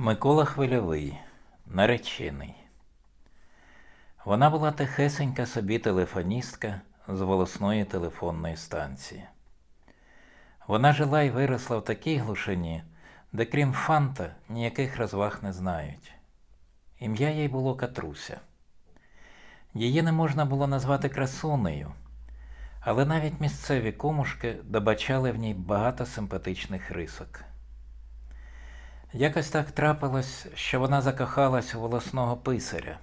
Микола Хвильовий, наречений. Вона була тихесенька собі телефоністка з волосної телефонної станції. Вона жила і виросла в такій глушині, де крім фанта ніяких розваг не знають. Ім'я їй було Катруся. Її не можна було назвати красунею, але навіть місцеві комушки добачали в ній багато симпатичних рисок. Якось так трапилось, що вона закохалась у волосного писаря.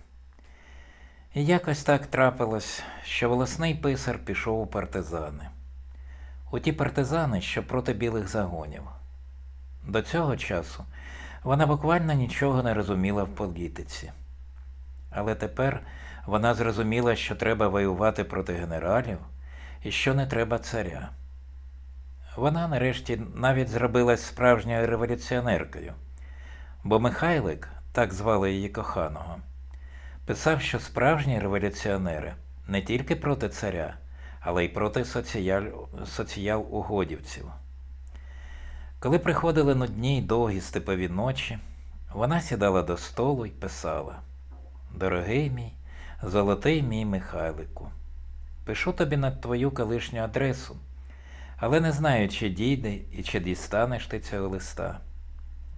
І якось так трапилось, що волосний писар пішов у партизани. У ті партизани, що проти білих загонів. До цього часу вона буквально нічого не розуміла в політиці. Але тепер вона зрозуміла, що треба воювати проти генералів і що не треба царя. Вона нарешті навіть зробилась справжньою революціонеркою, бо Михайлик, так звали її коханого, писав, що справжні революціонери не тільки проти царя, але й проти соціал-угодівців. Коли приходили нудні й довгі степові ночі, вона сідала до столу й писала: Дорогий мій, золотий мій Михайлику, пишу тобі на твою колишню адресу, але не знаю, чи дійде і чи дістанеш ти цього листа.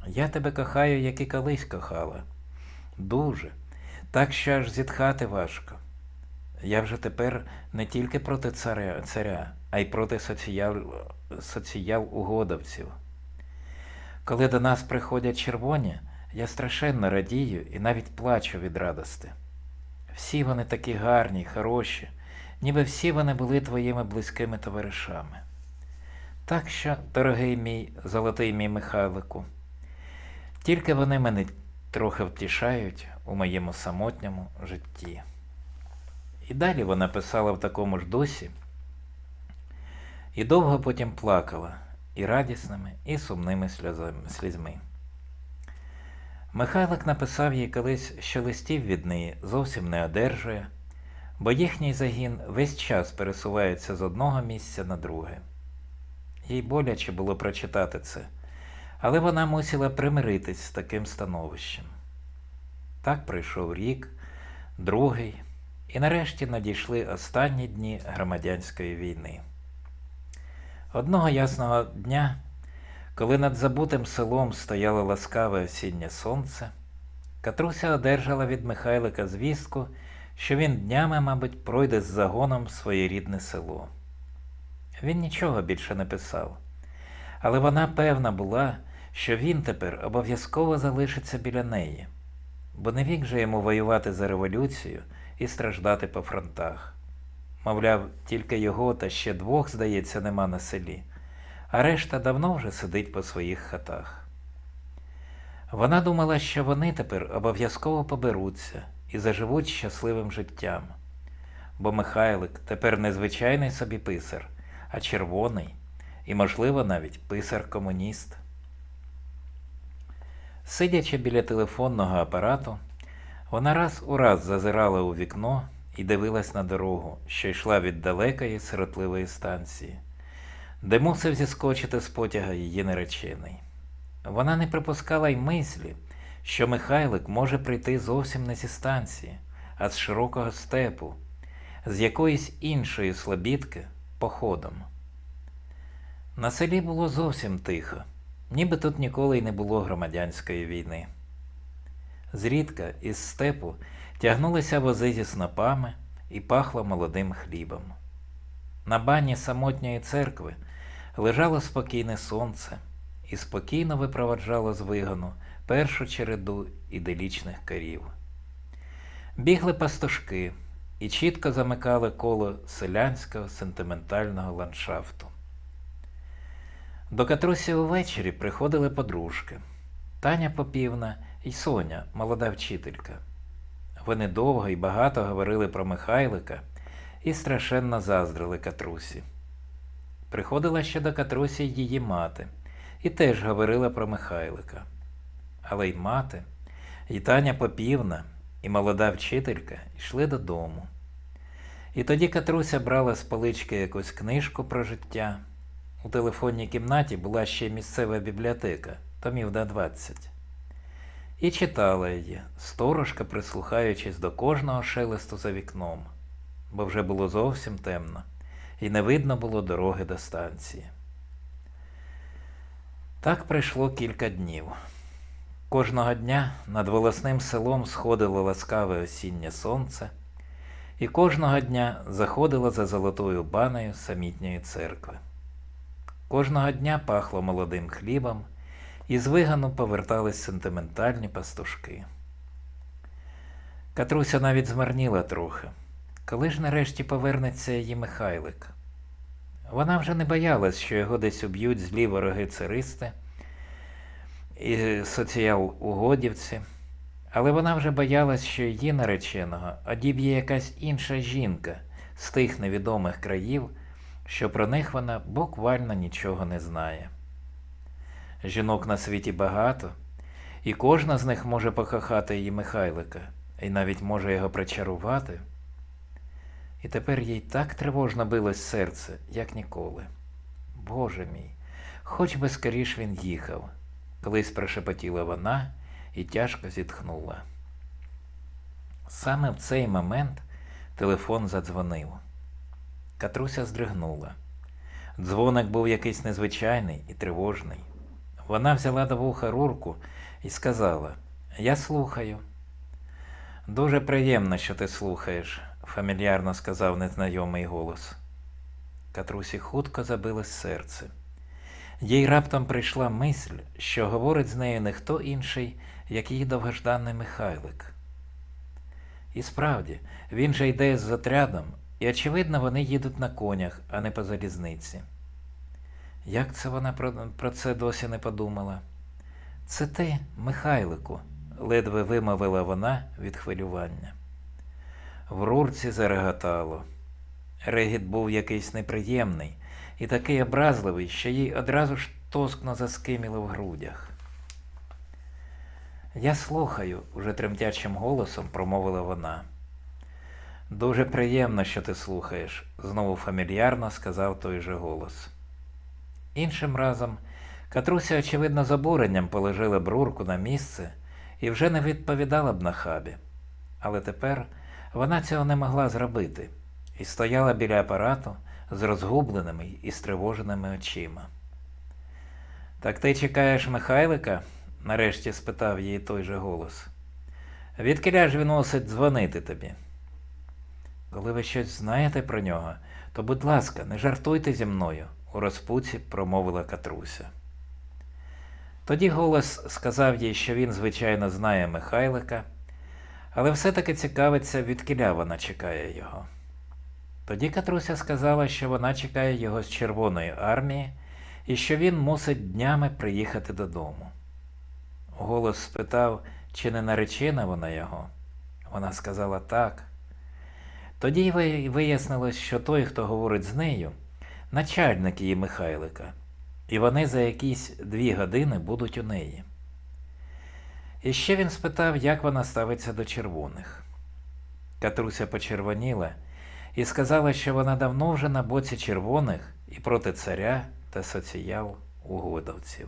Я тебе кохаю, як і колись кохала. Дуже, так що аж зітхати важко. Я вже тепер не тільки проти царя, царя а й проти соціал, соціал-угодовців. Коли до нас приходять червоні, я страшенно радію і навіть плачу від радости. Всі вони такі гарні, хороші, ніби всі вони були твоїми близькими товаришами. Так що, дорогий мій золотий мій Михайлику, тільки вони мене трохи втішають у моєму самотньому житті. І далі вона писала в такому ж дусі, і довго потім плакала і радісними, і сумними слізьми. Михайлик написав їй колись, що листів від неї зовсім не одержує, бо їхній загін весь час пересувається з одного місця на друге. Їй боляче було прочитати це, але вона мусила примиритись з таким становищем. Так пройшов рік, другий, і нарешті надійшли останні дні громадянської війни. Одного ясного дня, коли над забутим селом стояло ласкаве осіннє сонце, Катруся одержала від Михайлика звістку, що він днями, мабуть, пройде з загоном своє рідне село. Він нічого більше не писав, але вона певна була, що він тепер обов'язково залишиться біля неї, бо не вік же йому воювати за революцію і страждати по фронтах. Мовляв, тільки його та ще двох, здається, нема на селі, а решта давно вже сидить по своїх хатах. Вона думала, що вони тепер обов'язково поберуться і заживуть щасливим життям, бо Михайлик тепер не звичайний собі писар, а червоний і, можливо, навіть писар-комуніст. Сидячи біля телефонного апарату, вона раз у раз зазирала у вікно і дивилась на дорогу, що йшла від далекої сиротливої станції, де мусив зіскочити з потяга її наречений. Вона не припускала й мислі, що Михайлик може прийти зовсім не зі станції, а з широкого степу, з якоїсь іншої слабідки походом. На селі було зовсім тихо, ніби тут ніколи й не було громадянської війни. Зрідка із степу тягнулися вози зі снопами і пахло молодим хлібом. На бані самотньої церкви лежало спокійне сонце і спокійно випроваджало з вигону першу череду іделічних корів. Бігли пастушки і чітко замикали коло селянського сентиментального ландшафту. До Катрусі увечері приходили подружки Таня Попівна і Соня, молода вчителька. Вони довго і багато говорили про Михайлика і страшенно заздрили Катрусі. Приходила ще до Катрусі її мати, і теж говорила про Михайлика. Але й мати, і Таня Попівна, і молода вчителька йшли додому. І тоді Катруся брала з полички якусь книжку про життя. У телефонній кімнаті була ще місцева бібліотека, томів на 20. і читала її, сторожка прислухаючись до кожного шелесту за вікном, бо вже було зовсім темно, і не видно було дороги до станції. Так пройшло кілька днів. Кожного дня над волосним селом сходило ласкаве осіннє сонце, і кожного дня заходило за золотою банею самітньої церкви. Кожного дня пахло молодим хлібом, і з вигану повертались сентиментальні пастушки. Катруся навіть змарніла трохи. Коли ж нарешті повернеться її Михайлик? Вона вже не боялась, що його десь уб'ють злі вороги царисти і соціал-угодівці, але вона вже боялась, що її нареченого одіб'є якась інша жінка з тих невідомих країв, що про них вона буквально нічого не знає. Жінок на світі багато, і кожна з них може покохати її Михайлика, і навіть може його причарувати. І тепер їй так тривожно билось серце, як ніколи. Боже мій, хоч би скоріш він їхав, колись прошепотіла вона і тяжко зітхнула. Саме в цей момент телефон задзвонив. Катруся здригнула. Дзвоник був якийсь незвичайний і тривожний. Вона взяла до вуха рурку і сказала: Я слухаю. Дуже приємно, що ти слухаєш, фамільярно сказав незнайомий голос. Катрусі хутко забилось серце. Їй раптом прийшла мисль, що говорить з нею не хто інший, як її довгожданий Михайлик. І справді, він же йде з отрядом, і, очевидно, вони їдуть на конях, а не по залізниці. Як це вона про, про це досі не подумала? Це ти, Михайлику, ледве вимовила вона від хвилювання. В рурці зареготало. Регіт був якийсь неприємний і такий образливий, що їй одразу ж тоскно заскиміло в грудях. Я слухаю, уже тремтячим голосом промовила вона. Дуже приємно, що ти слухаєш, знову фамільярно сказав той же голос. Іншим разом Катруся, очевидно, з обуренням положила б рурку на місце і вже не відповідала б на хабі. Але тепер вона цього не могла зробити і стояла біля апарату з розгубленими і стривоженими очима. Так ти чекаєш Михайлика? нарешті спитав її той же голос. Відкиля ж він мусить дзвонити тобі? Коли ви щось знаєте про нього, то, будь ласка, не жартуйте зі мною, у розпуці промовила Катруся. Тоді голос сказав їй, що він, звичайно, знає Михайлика, але все-таки цікавиться, відкиля вона чекає його. Тоді Катруся сказала, що вона чекає його з Червоної армії і що він мусить днями приїхати додому. Голос спитав, чи не наречена вона його. Вона сказала так. Тоді вияснилось, що той, хто говорить з нею, начальник її Михайлика, і вони за якісь дві години будуть у неї. І ще він спитав, як вона ставиться до червоних. Катруся почервоніла і сказала, що вона давно вже на боці червоних і проти царя та соціял угодовців.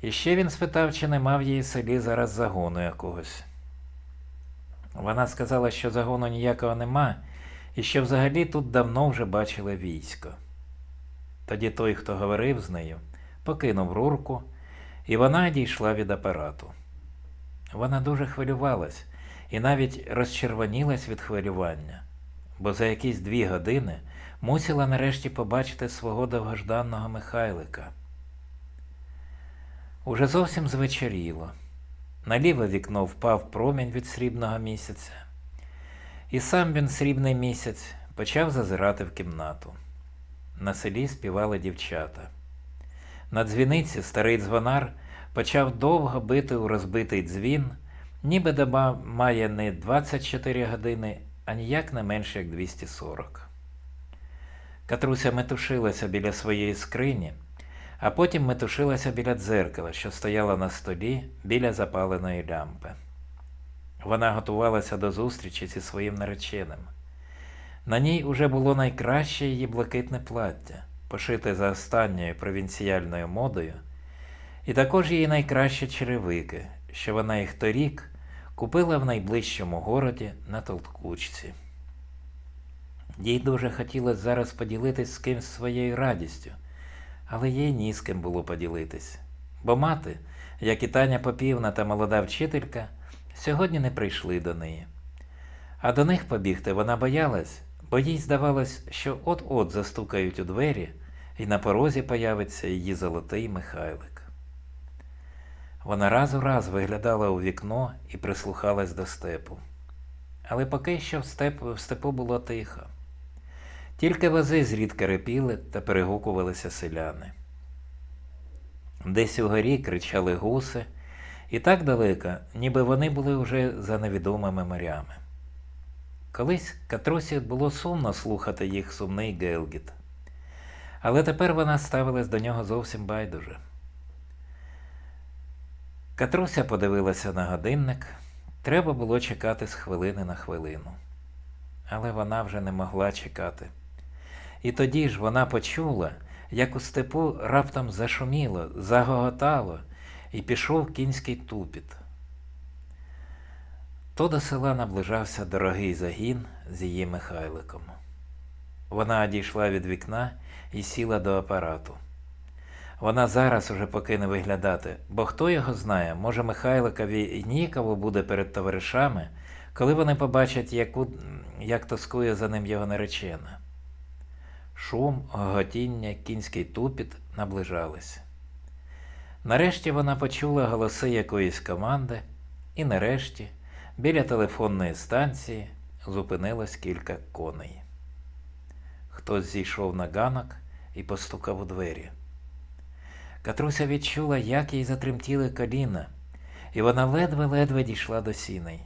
І ще він спитав, чи нема в її селі зараз загону якогось. Вона сказала, що загону ніякого нема, і що взагалі тут давно вже бачили військо. Тоді той, хто говорив з нею, покинув рурку, і вона дійшла від апарату. Вона дуже хвилювалась і навіть розчервонілась від хвилювання, бо за якісь дві години мусила нарешті побачити свого довгожданного Михайлика. Уже зовсім звечоріло. На ліве вікно впав промінь від срібного місяця, і сам він срібний місяць почав зазирати в кімнату. На селі співали дівчата. На дзвіниці старий дзвонар почав довго бити у розбитий дзвін, ніби доба має не 24 години, а ніяк не менше як 240. Катруся метушилася біля своєї скрині, а потім метушилася біля дзеркала, що стояло на столі біля запаленої лямпи. Вона готувалася до зустрічі зі своїм нареченим. На ній уже було найкраще її блакитне плаття, пошите за останньою провінціяльною модою, і також її найкращі черевики, що вона їх торік купила в найближчому городі на толкучці. Їй дуже хотілося зараз поділитись з кимсь своєю радістю, але їй ні з ким було поділитись, бо мати, як і Таня Попівна та молода вчителька, сьогодні не прийшли до неї. А до них побігти вона боялась, бо їй здавалось, що от-от застукають у двері, і на порозі появиться її золотий Михайлик. Вона раз у раз виглядала у вікно і прислухалась до степу. Але поки що в степу, в степу було тихо. Тільки вози зрідка репіли та перегукувалися селяни. Десь угорі кричали гуси, і так далеко, ніби вони були вже за невідомими морями. Колись Катрусі було сумно слухати їх сумний гелгіт, але тепер вона ставилась до нього зовсім байдуже. Катруся подивилася на годинник. Треба було чекати з хвилини на хвилину. Але вона вже не могла чекати. І тоді ж вона почула, як у степу раптом зашуміло, загоготало, і пішов кінський тупіт. То до села наближався дорогий загін з її Михайликом. Вона одійшла від вікна і сіла до апарату. Вона зараз уже покине виглядати, бо хто його знає, може Михайликові і ніяково буде перед товаришами, коли вони побачать, яку, як тоскує за ним його наречена. Шум, гоготіння, кінський тупіт наближались. Нарешті вона почула голоси якоїсь команди, і нарешті, біля телефонної станції, зупинилось кілька коней. Хтось зійшов на ганок і постукав у двері. Катруся відчула, як їй затремтіли коліна, і вона ледве-ледве дійшла до сіней.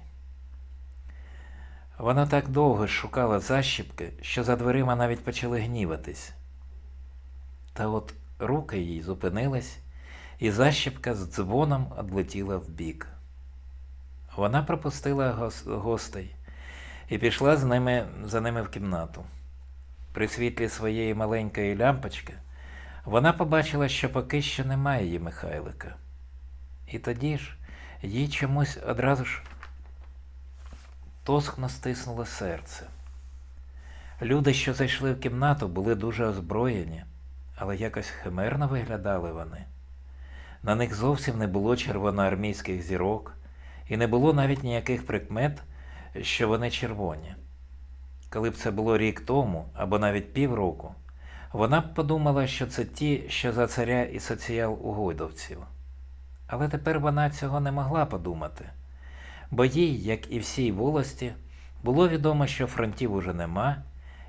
Вона так довго шукала защіпки, що за дверима навіть почали гніватись. Та от руки їй зупинились, і защіпка з дзвоном одлетіла вбік. Вона пропустила гостей і пішла з ними, за ними в кімнату. При світлі своєї маленької лямпочки вона побачила, що поки що немає її Михайлика. І тоді ж їй чомусь одразу ж тоскно стиснуло серце. Люди, що зайшли в кімнату, були дуже озброєні, але якось химерно виглядали вони. На них зовсім не було червоноармійських зірок, і не було навіть ніяких прикмет, що вони червоні. Коли б це було рік тому або навіть півроку, вона б подумала, що це ті, що за царя і соціал-угодовців. Але тепер вона цього не могла подумати, бо їй, як і всій волості, було відомо, що фронтів уже нема,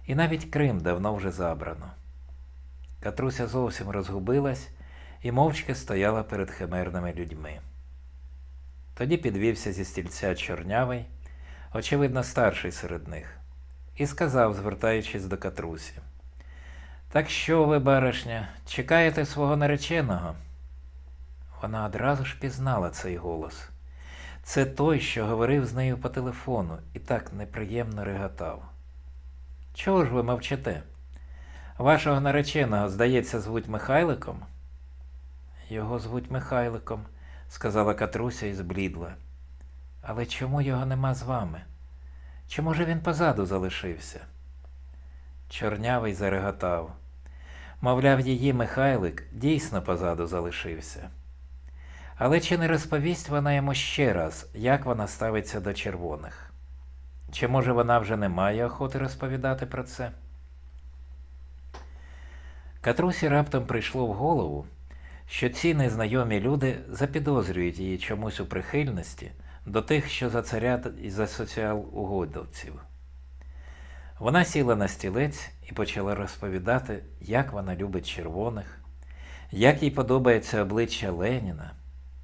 і навіть Крим давно вже забрано. Катруся зовсім розгубилась і мовчки стояла перед химерними людьми. Тоді підвівся зі стільця чорнявий, очевидно, старший серед них, і сказав, звертаючись до Катрусі. Так що ви, баришня, чекаєте свого нареченого? Вона одразу ж пізнала цей голос. Це той, що говорив з нею по телефону і так неприємно реготав. Чого ж ви мовчите? Вашого нареченого, здається, звуть Михайликом? Його звуть Михайликом, сказала Катруся і зблідла. Але чому його нема з вами? Чому ж він позаду залишився? Чорнявий зареготав. Мовляв, її Михайлик дійсно позаду залишився. Але чи не розповість вона йому ще раз, як вона ставиться до червоних? Чи може вона вже не має охоти розповідати про це? Катрусі раптом прийшло в голову, що ці незнайомі люди запідозрюють її чомусь у прихильності до тих, що за царя і за соціал-угодовців. Вона сіла на стілець і почала розповідати, як вона любить червоних, як їй подобається обличчя Леніна,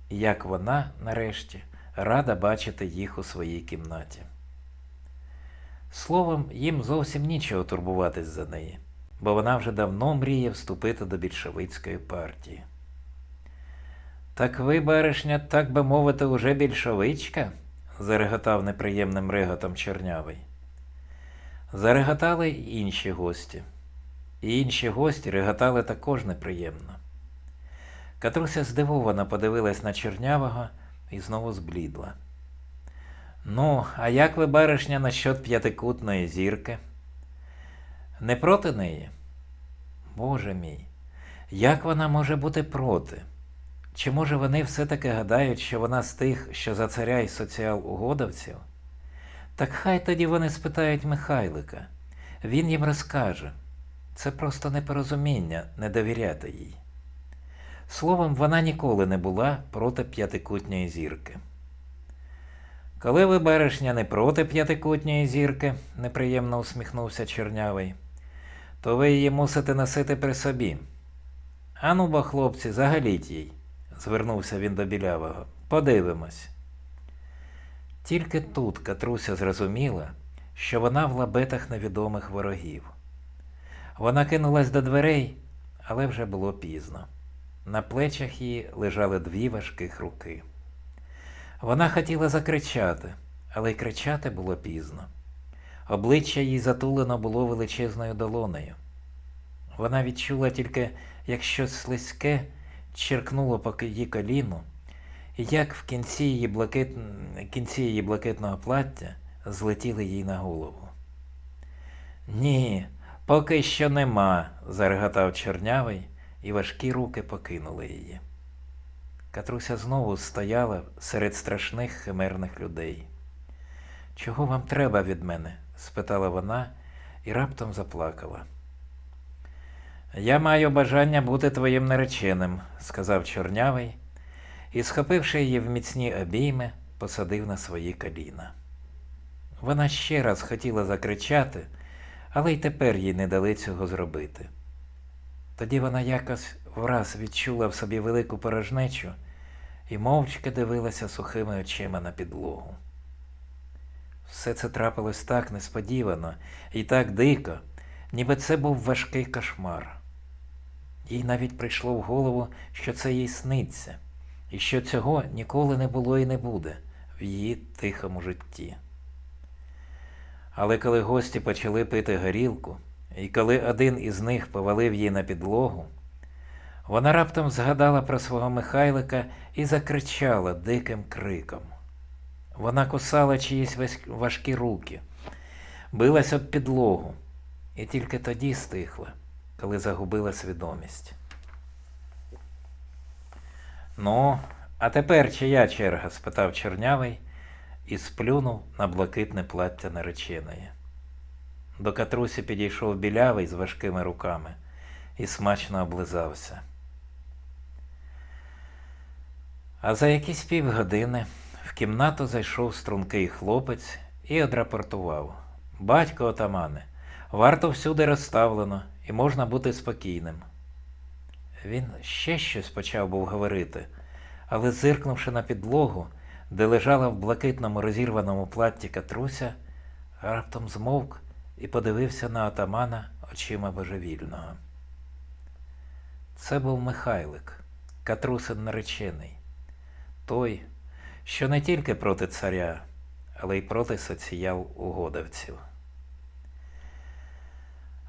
і як вона, нарешті, рада бачити їх у своїй кімнаті. Словом, їм зовсім нічого турбуватись за неї, бо вона вже давно мріє вступити до більшовицької партії. Так ви, баришня, так би мовити, уже більшовичка? зареготав неприємним реготом чорнявий. Зареготали й інші гості. І інші гості реготали також неприємно. Катруся здивовано подивилась на чорнявого і знову зблідла. Ну, а як ви, баришня, насчет п'ятикутної зірки? Не проти неї? Боже мій, як вона може бути проти? Чи може вони все-таки гадають, що вона з тих, що за царя і соціал-угодовців? Так хай тоді вони спитають Михайлика. Він їм розкаже. Це просто непорозуміння не довіряти їй. Словом, вона ніколи не була проти п'ятикутньої зірки. Коли ви, баришня, не проти п'ятикутньої зірки, неприємно усміхнувся чорнявий, то ви її мусите носити при собі. Ану бо, хлопці, загаліть їй, звернувся він до білявого. Подивимось. Тільки тут Катруся зрозуміла, що вона в лабетах невідомих ворогів. Вона кинулась до дверей, але вже було пізно. На плечах її лежали дві важких руки. Вона хотіла закричати, але й кричати було пізно. Обличчя їй затулено було величезною долонею. Вона відчула тільки, як щось слизьке черкнуло по її коліну, як в кінці її, блакит... кінці її блакитного плаття злетіли їй на голову. Ні, поки що нема, зареготав чорнявий, і важкі руки покинули її. Катруся знову стояла серед страшних химерних людей. Чого вам треба від мене? спитала вона і раптом заплакала. Я маю бажання бути твоїм нареченим, сказав чорнявий, і, схопивши її в міцні обійми, посадив на свої коліна. Вона ще раз хотіла закричати, але й тепер їй не дали цього зробити. Тоді вона якось враз відчула в собі велику порожнечу і мовчки дивилася сухими очима на підлогу. Все це трапилось так несподівано і так дико, ніби це був важкий кошмар. Їй навіть прийшло в голову, що це їй сниться, і що цього ніколи не було і не буде в її тихому житті. Але коли гості почали пити горілку, і коли один із них повалив її на підлогу, вона раптом згадала про свого Михайлика і закричала диким криком. Вона кусала чиїсь важкі руки, билась об підлогу, і тільки тоді стихла, коли загубила свідомість. Ну, а тепер чия черга? спитав чорнявий і сплюнув на блакитне плаття нареченої. До катрусі підійшов білявий з важкими руками і смачно облизався. А за якісь півгодини в кімнату зайшов стрункий хлопець і одрапортував. Батько отамане, варто всюди розставлено, і можна бути спокійним. Він ще щось почав був говорити, але зиркнувши на підлогу, де лежала в блакитному розірваному платті катруся, раптом змовк і подивився на отамана очима божевільного. Це був Михайлик, Катрусин наречений, той, що не тільки проти царя, але й проти соціал-угодовців.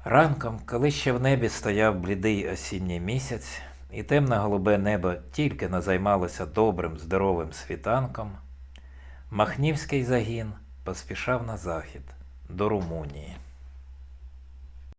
Ранком, коли ще в небі стояв блідий осінній місяць, і темне голубе небо тільки не займалося добрим, здоровим світанком, Махнівський загін поспішав на захід до Румунії.